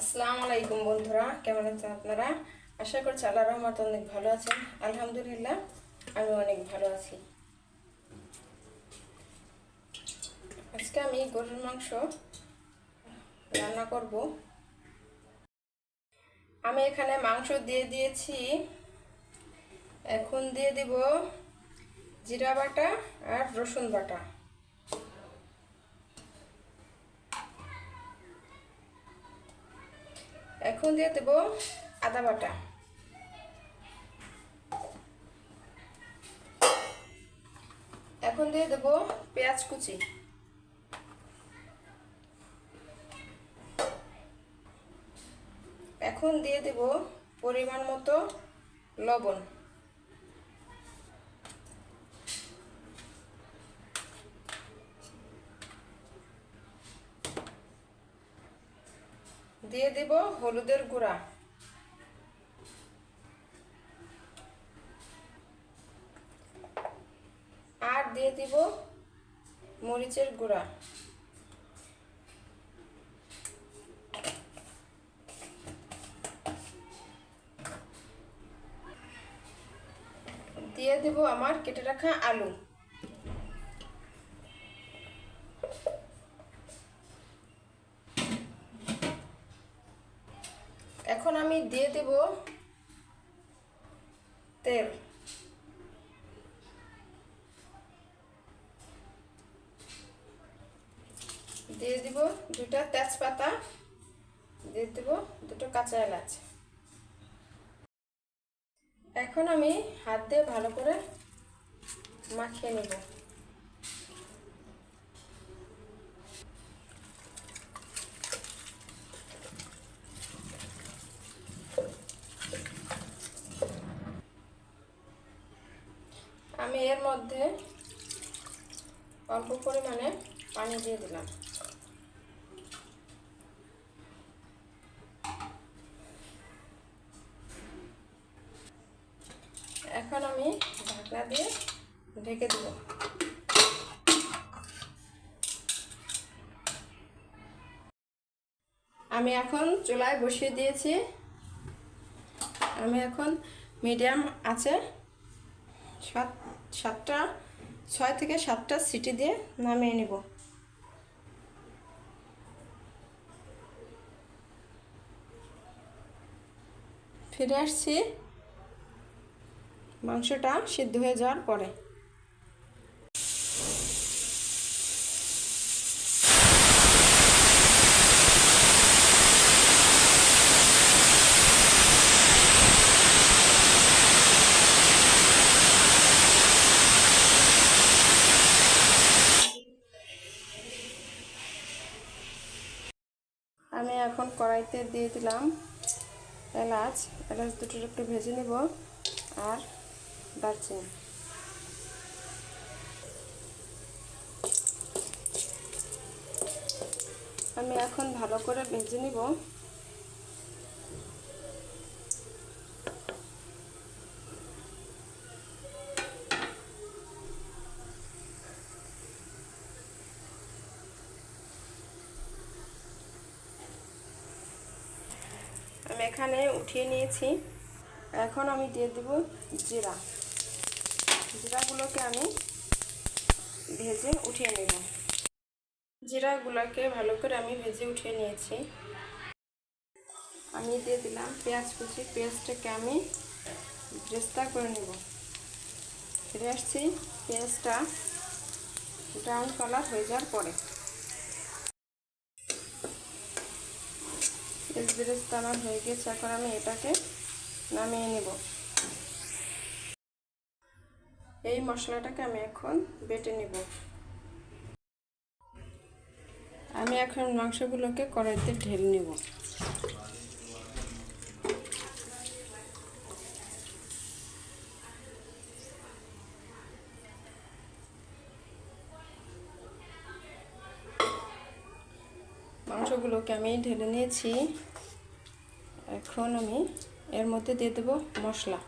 আসসালামু আলাইকুম বন্ধুরা, কেমন আছেন আপনারা? আশা করছি আল্লাহ রহমত অনেক ভালো আছেন। আলহামদুলিল্লাহ, আমি অনেক ভালো আছি। আজকে আমি গরুর মাংস রান্না করব। আমি এখানে মাংস দিয়ে দিয়েছি। এখন দিয়ে দিব জিরা বাটা আর রসুন বাটা। এখন দিয়ে দেব আদা বাটা। এখন দিয়ে দেব পেঁয়াজ কুচি। এখন দিয়ে দেব পরিমাণ মতো লবণ। দিয়ে দেব হলুদের গুঁড়া। আর দিয়ে দিব মরিচের গুঁড়া। দিয়ে দেব আমার কেটে রাখা আলু। দিয়ে দেব তেল। দিয়ে দিব দুটা তেজপাতা। দিয়ে দেব দুটো কাঁচা এলাচ। এখন আমি হাত দিয়ে ভালো করে মাখিয়ে নেব। আমি এর মধ্যে অল্প পরিমাণে পানি দিয়ে দিলাম। এখন আমি ঢাকনা দিয়ে ঢেকে দেব। আমি এখন চুলায় বসিয়ে দিয়েছি। আমি এখন মিডিয়াম আছে সাত সাতটা, ছয় থেকে সাতটা সিটি দিয়ে নামিয়ে নিব। ফিরে আসছি। মাংসটা সিদ্ধ হয়ে যাওয়ার পরে। আমি এখন কড়াইতে দিয়ে দিলাম এলাচ। এলাচ দুটো একটু ভেজে নেব আর দারচিনি। আমি এখন ভালো করে ভেজে নিব। আমি এখানে উঠিয়ে নিয়েছি। এখন আমি দিয়ে দেব জিরা। জিরাগুলোকে আমি ভেজে উঠিয়ে নেব। জিরাগুলোকে ভালো করে আমি ভেজে উঠিয়ে নিয়েছি। আমি দিয়ে দিলাম পেঁয়াজ কুচি। পেঁয়াজটাকে আমি ব্রেস্তা করে নেব। ফিরে আসছি। পেঁয়াজটা ব্রাউন কালার হয়ে যাওয়ার পরে। পেঁয়াজ ব্রেস্তা আমার হয়ে গেছে, এখন আমি এটাকে নামিয়ে নেব। এই মশলাটাকে আমি এখন বেটে নেব। আমি এখন মাংসগুলোকে কড়াইতে ঢেলে নেব। মাংসগুলোকে আমি ঢেলে নিয়েছি। এখন আমি এর মধ্যে দিয়ে দেবো মশলা।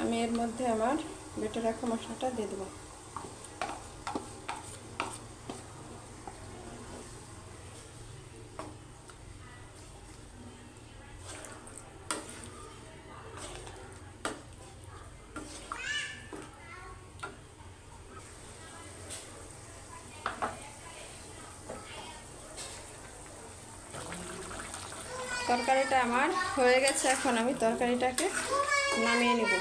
আমি এর মধ্যে আমার বেটে রাখা মশলাটা দিয়ে দেবো। তরকারিটা আমার হয়ে গেছে এখন আমি তরকারিটাকে নামিয়ে নেব।